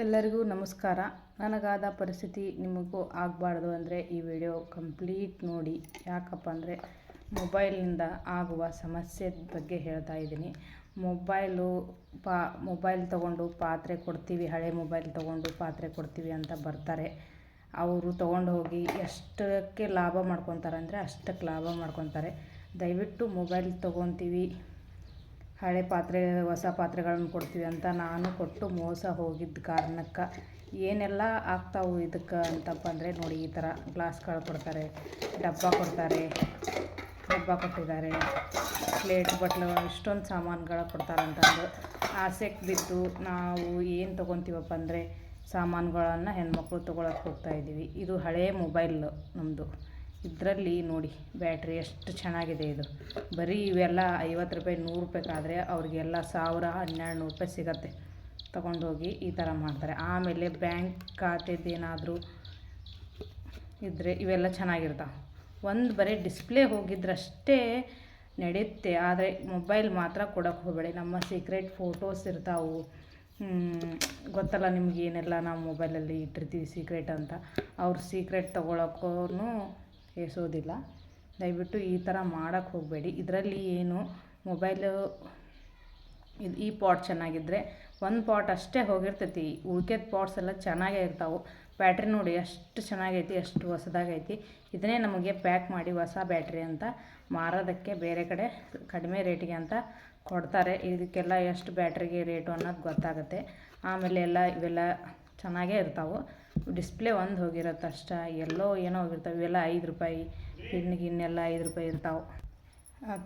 ಎಲ್ಲರಿಗೂ ನಮಸ್ಕಾರ. ನನಗಾದ ಪರಿಸ್ಥಿತಿ ನಿಮಗೂ ಆಗಬಾರ್ದು ಅಂದರೆ ಈ ವಿಡಿಯೋ ಕಂಪ್ಲೀಟ್ ನೋಡಿ. ಯಾಕಪ್ಪ ಅಂದರೆ ಮೊಬೈಲಿಂದ ಆಗುವ ಸಮಸ್ಯೆ ಬಗ್ಗೆ ಹೇಳ್ತಾ ಇದ್ದೀನಿ. ಮೊಬೈಲು ಪಾ, ಮೊಬೈಲ್ ತೊಗೊಂಡು ಪಾತ್ರೆ ಕೊಡ್ತೀವಿ, ಹಳೆ ಮೊಬೈಲ್ ತೊಗೊಂಡು ಪಾತ್ರೆ ಕೊಡ್ತೀವಿ ಅಂತ ಬರ್ತಾರೆ. ಅವರು ತೊಗೊಂಡು ಹೋಗಿ ಎಷ್ಟಕ್ಕೆ ಲಾಭ ಮಾಡ್ಕೊತಾರೆ ಅಂದರೆ ಅಷ್ಟಕ್ಕೆ ಲಾಭ ಮಾಡ್ಕೊತಾರೆ. ದಯವಿಟ್ಟು ಮೊಬೈಲ್ ತೊಗೊತೀವಿ. ಹಳೆ ಪಾತ್ರೆ, ಹೊಸ ಪಾತ್ರೆಗಳನ್ನು ಕೊಡ್ತೀವಿ ಅಂತ ನಾನು ಕೊಟ್ಟು ಮೋಸ ಹೋಗಿದ್ದ ಕಾರಣಕ್ಕೆ ಏನೆಲ್ಲ ಆಗ್ತಾವು ಇದಕ್ಕೆ ಅಂತಪ್ಪ ಅಂದರೆ ನೋಡಿ ಈ ಥರ ಗ್ಲಾಸ್ಗಳು ಕೊಡ್ತಾರೆ, ಡಬ್ಬ ಕೊಡ್ತಾರೆ ಡಬ್ಬ ಕೊಟ್ಟಿದ್ದಾರೆ, ಪ್ಲೇಟ್, ಬಟ್ಲು, ಇಷ್ಟೊಂದು ಸಾಮಾನುಗಳು ಕೊಡ್ತಾರೆ ಅಂತಂದು ಆಸೆಗೆ ಬಿದ್ದು ನಾವು ಏನು ತೊಗೊತೀವಪ್ಪ ಅಂದರೆ ಸಾಮಾನುಗಳನ್ನು ಹೆಣ್ಮಕ್ಳು ತೊಗೊಳಕ್ಕೆ ಹೋಗ್ತಾಯಿದ್ದೀವಿ ಇದು ಹಳೆಯ ಮೊಬೈಲ್ ನಮ್ಮದು ಇದರಲ್ಲಿ ನೋಡಿ, ಬ್ಯಾಟ್ರಿ ಎಷ್ಟು ಚೆನ್ನಾಗಿದೆ ಇದು. ಬರೀ ಇವೆಲ್ಲ ಐವತ್ತು ರೂಪಾಯಿ, ನೂರು ರೂಪಾಯಿಗಾದರೆ ಅವ್ರಿಗೆಲ್ಲ ಸಾವಿರ, ಹನ್ನೆರಡು ನೂರು ರೂಪಾಯಿ ಸಿಗತ್ತೆ. ತಗೊಂಡೋಗಿ ಈ ಥರ ಮಾಡ್ತಾರೆ. ಆಮೇಲೆ ಬ್ಯಾಂಕ್ ಖಾತೆದೇನಾದರೂ ಇದ್ದರೆ ಇವೆಲ್ಲ ಚೆನ್ನಾಗಿರ್ತಾವೆ. ಒಂದು ಬರೀ ಡಿಸ್ಪ್ಲೇ ಹೋಗಿದ್ರಷ್ಟೇ ನಡೆಯುತ್ತೆ ಆದರೆ ಮೊಬೈಲ್ ಮಾತ್ರ ಕೊಡೋಕ್ಕೆ ಹೋಗಬೇಡಿ. ನಮ್ಮ ಸೀಕ್ರೆಟ್ ಫೋಟೋಸ್ ಇರ್ತಾವೆ. ಗೊತ್ತಲ್ಲ ನಿಮ್ಗೆ ಏನೆಲ್ಲ ನಾವು ಮೊಬೈಲಲ್ಲಿ ಇಟ್ಟಿರ್ತೀವಿ ಸೀಕ್ರೆಟ್ ಅಂತ. ಅವ್ರ ಸೀಕ್ರೆಟ್ ತೊಗೊಳಕ್ಕೂ ಎಸೋದಿಲ್ಲ. ದಯವಿಟ್ಟು ಈ ಥರ ಮಾಡೋಕ್ಕೆ ಹೋಗಬೇಡಿ. ಇದರಲ್ಲಿ ಏನು ಮೊಬೈಲು ಇದು ಈ ಪಾಟ್ ಚೆನ್ನಾಗಿದ್ದರೆ ಒಂದು ಪಾಟ್ ಅಷ್ಟೇ ಹೋಗಿರ್ತೈತಿ. ಉಳ್ಕೆದ ಪಾಟ್ಸ್ ಎಲ್ಲ ಚೆನ್ನಾಗೇ ಇರ್ತಾವೆ. ಬ್ಯಾಟ್ರಿ ನೋಡಿ ಎಷ್ಟು ಚೆನ್ನಾಗೈತಿ ಎಷ್ಟು ಹೊಸದಾಗೈತಿ. ಇದನ್ನೇ ನಮಗೆ ಪ್ಯಾಕ್ ಮಾಡಿ ಹೊಸ ಬ್ಯಾಟ್ರಿ ಅಂತ ಮಾರೋದಕ್ಕೆ ಬೇರೆ ಕಡೆ ಕಡಿಮೆ ರೇಟಿಗೆ ಅಂತ ಕೊಡ್ತಾರೆ. ಇದಕ್ಕೆಲ್ಲ ಎಷ್ಟು ಬ್ಯಾಟ್ರಿಗೆ ರೇಟು ಅನ್ನೋದು ಗೊತ್ತಾಗುತ್ತೆ. ಆಮೇಲೆ ಎಲ್ಲ ಇವೆಲ್ಲ ಚೆನ್ನಾಗೇ ಇರ್ತಾವೆ. ಡಿಸ್ಪ್ಲೇ ಒಂದು ಹೋಗಿರತ್ತೆ ಅಷ್ಟೇ. ಎಲ್ಲೋ ಏನೋ ಹೋಗಿರ್ತಾವೆ. ಇವೆಲ್ಲ ಐದು ರೂಪಾಯಿ. ಇನ್ನು ಗಿನ್ನೆಲ್ಲ ಐದು ರೂಪಾಯಿ ಇರ್ತಾವೆ.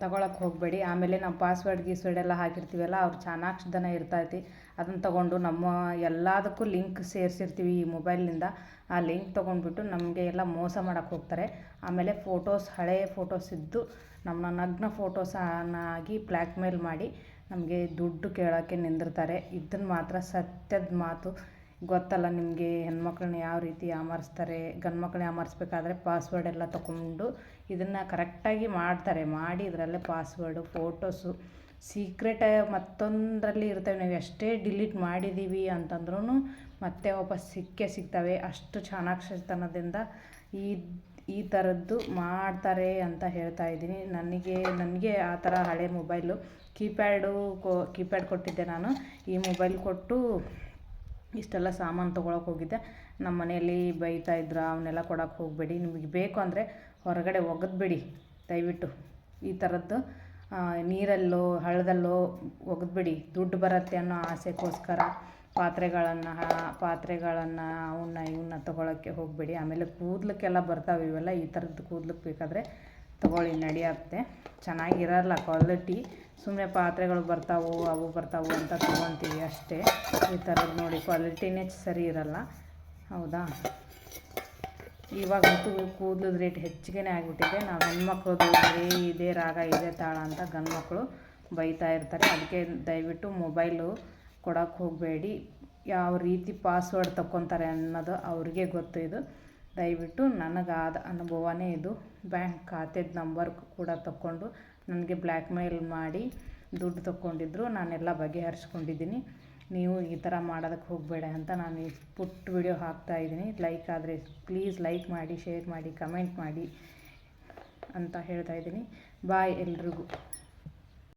ತಗೊಳಕ್ಕೆ ಹೋಗಬೇಡಿ. ಆಮೇಲೆ ನಾವು ಪಾಸ್ವರ್ಡ್ ಗೀಸ್ವರ್ಡ್ ಎಲ್ಲ ಹಾಕಿರ್ತೀವಲ್ಲ, ಅವ್ರು ಚಾಣಾಕ್ಷದನ ಇರ್ತೈತಿ. ಅದನ್ನು ತೊಗೊಂಡು ನಮ್ಮ ಎಲ್ಲದಕ್ಕೂ ಲಿಂಕ್ ಸೇರಿಸಿರ್ತೀವಿ ಈ ಮೊಬೈಲ್ನಿಂದ. ಆ ಲಿಂಕ್ ತೊಗೊಂಡ್ಬಿಟ್ಟು ನಮಗೆ ಎಲ್ಲ ಮೋಸ ಮಾಡೋಕ್ಕೆ ಹೋಗ್ತಾರೆ. ಆಮೇಲೆ ಫೋಟೋಸ್ ಹಳೆಯ ಫೋಟೋಸ್ ಇದ್ದು ನಮ್ಮ ನಗ್ನ ಫೋಟೋಸನ್ನಾಗಿ ಬ್ಲ್ಯಾಕ್ ಮೇಲ್ ಮಾಡಿ ನಮಗೆ ದುಡ್ಡು ಕೇಳೋಕ್ಕೆ ನಿಂದಿರ್ತಾರೆ. ಇದನ್ನು ಮಾತ್ರ ಸತ್ಯದ ಮಾತು. ಗೊತ್ತಲ್ಲ ನಿಮಗೆ ಹೆಣ್ಮಕ್ಳನ್ನ ಯಾವ ರೀತಿ ಯಾಮಾರಿಸ್ತಾರೆ ಗಂಡು ಮಕ್ಳನ್ನ ಯಾಮಾರಿಸ್ಬೇಕಾದ್ರೆ ಪಾಸ್ವರ್ಡ್ ಎಲ್ಲ ತೊಗೊಂಡು ಇದನ್ನು ಕರೆಕ್ಟಾಗಿ ಮಾಡ್ತಾರೆ. ಮಾಡಿ ಇದರಲ್ಲೇ ಪಾಸ್ವರ್ಡು ಫೋಟೋಸು ಸೀಕ್ರೆಟ್ ಮತ್ತೊಂದರಲ್ಲಿ ಇರ್ತವೆ. ನಾವು ಎಷ್ಟೇ ಡಿಲೀಟ್ ಮಾಡಿದ್ದೀವಿ ಅಂತಂದ್ರೂ ಮತ್ತೆ ವಾಪಸ್ ಸಿಕ್ಕೇ ಸಿಗ್ತವೆ. ಅಷ್ಟು ಚಾಣಾಕ್ಷತನದಿಂದ ಈ ಈ ಥರದ್ದು ಮಾಡ್ತಾರೆ ಅಂತ ಹೇಳ್ತಾ ಇದ್ದೀನಿ. ನನಗೆ ನನಗೆ ಆ ಥರ ಹಳೆ ಮೊಬೈಲು ಕೀಪ್ಯಾಡು ಕೊ ಕೀಪ್ಯಾಡ್ ಕೊಟ್ಟಿದ್ದೆ ನಾನು. ಈ ಮೊಬೈಲ್ ಕೊಟ್ಟು ಇಷ್ಟೆಲ್ಲ ಸಾಮಾನು ತೊಗೊಳಕ್ಕೆ ಹೋಗಿದ್ದೆ. ನಮ್ಮ ಮನೆಯಲ್ಲಿ ಬೈತಾಯಿದ್ರು ಅವನ್ನೆಲ್ಲ ಕೊಡೋಕೆ ಹೋಗಬೇಡಿ, ನಿಮಗೆ ಬೇಕು ಅಂದರೆ ಹೊರಗಡೆ ಒಗೆದ್ಬಿಡಿ ದಯವಿಟ್ಟು. ಈ ಥರದ್ದು ನೀರಲ್ಲೋ, ಹಳ್ಳದಲ್ಲೋ ಒಗೆದ್ಬಿಡಿ ದುಡ್ಡು ಬರುತ್ತೆ ಅನ್ನೋ ಆಸೆಗೋಸ್ಕರ ಪಾತ್ರೆಗಳನ್ನು ಪಾತ್ರೆಗಳನ್ನು ಅವನ್ನ ಇವನ್ನ ತೊಗೊಳಕ್ಕೆ ಹೋಗಬೇಡಿ. ಆಮೇಲೆ ಕೂದಲಕ್ಕೆಲ್ಲ ಬರ್ತಾವೆ, ಇವೆಲ್ಲ ಈ ಥರದ್ದು ಕೂದ್ಲಕ್ಕೆ ಬೇಕಾದರೆ ತೊಗೊಳ್ಳಿ ನಡೆಯುತ್ತೆ ಚೆನ್ನಾಗಿರಲ್ಲ ಕ್ವಾಲಿಟಿ ಸುಮ್ಮನೆ ಪಾತ್ರೆಗಳು ಬರ್ತಾವು, ಅವು ಬರ್ತಾವು ಅಂತ ತೊಗೊತೀವಿ ಅಷ್ಟೇ. ಈ ಥರದ್ದು ನೋಡಿ ಕ್ವಾಲಿಟಿನೇ ಸರಿ ಇರಲ್ಲ. ಹೌದಾ? ಇವಾಗಂತೂ ಕೂದಲದ ರೇಟ್ ಹೆಚ್ಚಿಗೆ ಆಗಿಬಿಟ್ಟಿದೆ. ನಾವು ಹೆಣ್ಮಕ್ಳದ್ದು ಬರೀ ಇದೇ ರಾಗ, ಇದೇ ತಾಳ ಅಂತ ಗಂಡು ಮಕ್ಕಳು ಬೈತಾ ಇರ್ತಾರೆ. ಅದಕ್ಕೆ ದಯವಿಟ್ಟು ಮೊಬೈಲು ಕೊಡೋಕ್ಕೆ ಹೋಗಬೇಡಿ. ಯಾವ ರೀತಿ ಪಾಸ್ವರ್ಡ್ ತಕ್ಕೊತಾರೆ ಅನ್ನೋದು ಅವ್ರಿಗೆ ಗೊತ್ತು ಇದು. ದಯವಿಟ್ಟು ನನಗಾದ ಅನುಭವನೇ ಇದು. ಬ್ಯಾಂಕ್ ಖಾತೆದ ನಂಬರ್ ಕೂಡ ತಗೊಂಡು ನನಗೆ ಬ್ಲ್ಯಾಕ್ ಮೇಲ್ ಮಾಡಿ ದುಡ್ಡು ತಗೊಂಡಿದ್ರು ನಾನೆಲ್ಲ ಬಗೆಹರಿಸ್ಕೊಂಡಿದ್ದೀನಿ. ನೀವು ಈ ಥರ ಮಾಡೋದಕ್ಕೆ ಹೋಗಬೇಡ ಅಂತ ನಾನು ಈ ಪುಟ್ಟ ವಿಡಿಯೋ ಹಾಕ್ತಾಯಿದ್ದೀನಿ ಲೈಕ್ ಆದರೆ ಪ್ಲೀಸ್ ಲೈಕ್ ಮಾಡಿ, ಶೇರ್ ಮಾಡಿ, ಕಮೆಂಟ್ ಮಾಡಿ ಅಂತ ಹೇಳ್ತಾಯಿದ್ದೀನಿ ಬಾಯ್ ಎಲ್ರಿಗೂ.